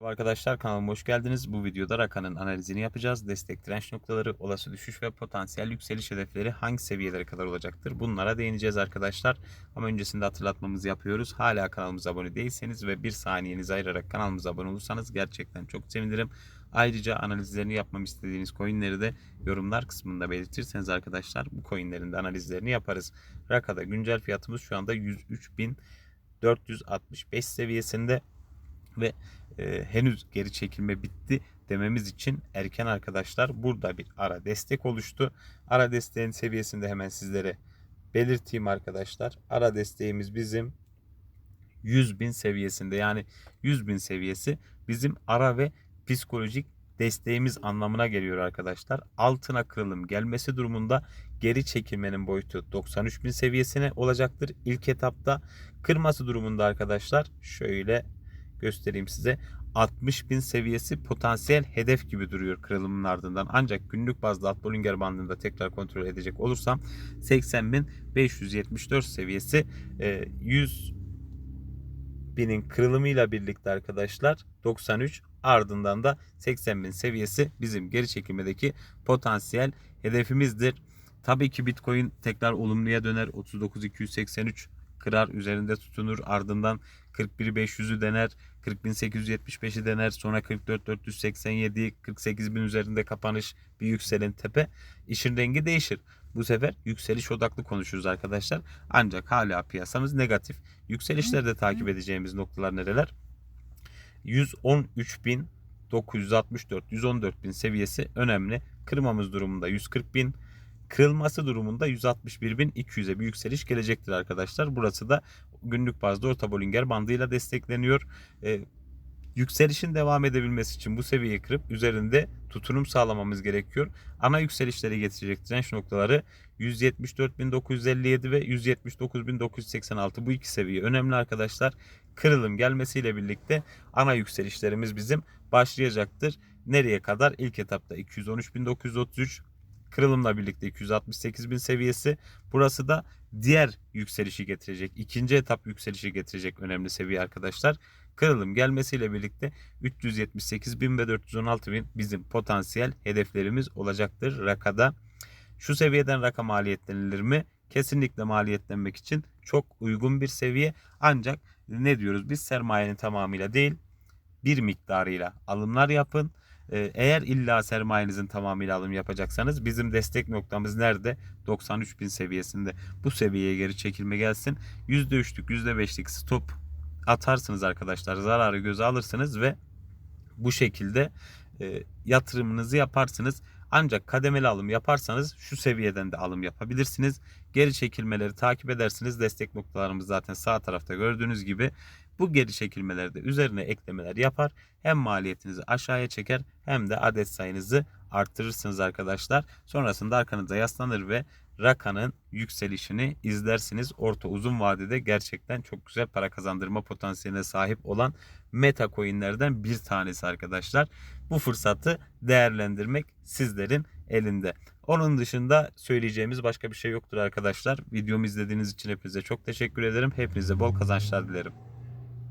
Arkadaşlar kanalıma hoş geldiniz. Bu videoda Raka'nın analizini yapacağız. Destek direnç noktaları, olası düşüş ve potansiyel yükseliş hedefleri hangi seviyelere kadar olacaktır? Bunlara değineceğiz arkadaşlar. Ama öncesinde hatırlatmamızı yapıyoruz. Hala kanalımıza abone değilseniz ve bir saniyenizi ayırarak kanalımıza abone olursanız gerçekten çok sevinirim. Ayrıca analizlerini yapmamı istediğiniz coinleri de yorumlar kısmında belirtirseniz arkadaşlar bu coinlerin de analizlerini yaparız. Raka'da güncel fiyatımız şu anda 103.465 seviyesinde ve e, henüz geri çekilme bitti dememiz için erken arkadaşlar burada bir ara destek oluştu. Ara desteğin seviyesinde hemen sizlere belirteyim arkadaşlar. Ara desteğimiz bizim 100 bin seviyesinde yani 100 bin seviyesi bizim ara ve psikolojik desteğimiz anlamına geliyor arkadaşlar. Altına kırılım gelmesi durumunda geri çekilmenin boyutu 93 bin seviyesine olacaktır. İlk etapta kırması durumunda arkadaşlar şöyle göstereyim size. 60 bin seviyesi potansiyel hedef gibi duruyor kırılımın ardından. Ancak günlük bazda alt Bollinger bandında tekrar kontrol edecek olursam 80.574 seviyesi 100 e, binin kırılımıyla birlikte arkadaşlar 93 ardından da 80 bin seviyesi bizim geri çekilmedeki potansiyel hedefimizdir. Tabii ki Bitcoin tekrar olumluya döner 39.283 kırar üzerinde tutunur ardından 41.500'ü dener 40.875'i dener sonra 44.487 48.000 üzerinde kapanış bir yükselen tepe işin rengi değişir. Bu sefer yükseliş odaklı konuşuruz arkadaşlar. Ancak hala piyasamız negatif. Yükselişlerde takip edeceğimiz noktalar nereler? 113.964 114.000 seviyesi önemli. Kırmamız durumunda 140.000 kırılması durumunda 161.200'e bir yükseliş gelecektir arkadaşlar. Burası da günlük bazda orta Bollinger bandıyla destekleniyor. Ee, yükselişin devam edebilmesi için bu seviyeyi kırıp üzerinde tutunum sağlamamız gerekiyor. Ana yükselişleri getirecek direnç noktaları 174.957 ve 179.986 bu iki seviye önemli arkadaşlar. Kırılım gelmesiyle birlikte ana yükselişlerimiz bizim başlayacaktır. Nereye kadar? İlk etapta 213.933 kırılımla birlikte 268 bin seviyesi. Burası da diğer yükselişi getirecek. ikinci etap yükselişi getirecek önemli seviye arkadaşlar. Kırılım gelmesiyle birlikte 378 bin ve 416 bin bizim potansiyel hedeflerimiz olacaktır rakada. Şu seviyeden raka maliyetlenilir mi? Kesinlikle maliyetlenmek için çok uygun bir seviye. Ancak ne diyoruz biz sermayenin tamamıyla değil bir miktarıyla alımlar yapın eğer illa sermayenizin tamamıyla alım yapacaksanız bizim destek noktamız nerede? 93 bin seviyesinde. Bu seviyeye geri çekilme gelsin. %3'lük %5'lik stop atarsınız arkadaşlar. Zararı göze alırsınız ve bu şekilde e, yatırımınızı yaparsınız. Ancak kademeli alım yaparsanız şu seviyeden de alım yapabilirsiniz. Geri çekilmeleri takip edersiniz. Destek noktalarımız zaten sağ tarafta gördüğünüz gibi. Bu geri çekilmelerde üzerine eklemeler yapar. Hem maliyetinizi aşağıya çeker hem de adet sayınızı arttırırsınız arkadaşlar. Sonrasında arkanıza yaslanır ve Raka'nın yükselişini izlersiniz. Orta uzun vadede gerçekten çok güzel para kazandırma potansiyeline sahip olan meta coinlerden bir tanesi arkadaşlar. Bu fırsatı değerlendirmek sizlerin elinde. Onun dışında söyleyeceğimiz başka bir şey yoktur arkadaşlar. Videomu izlediğiniz için hepinize çok teşekkür ederim. Hepinize bol kazançlar dilerim.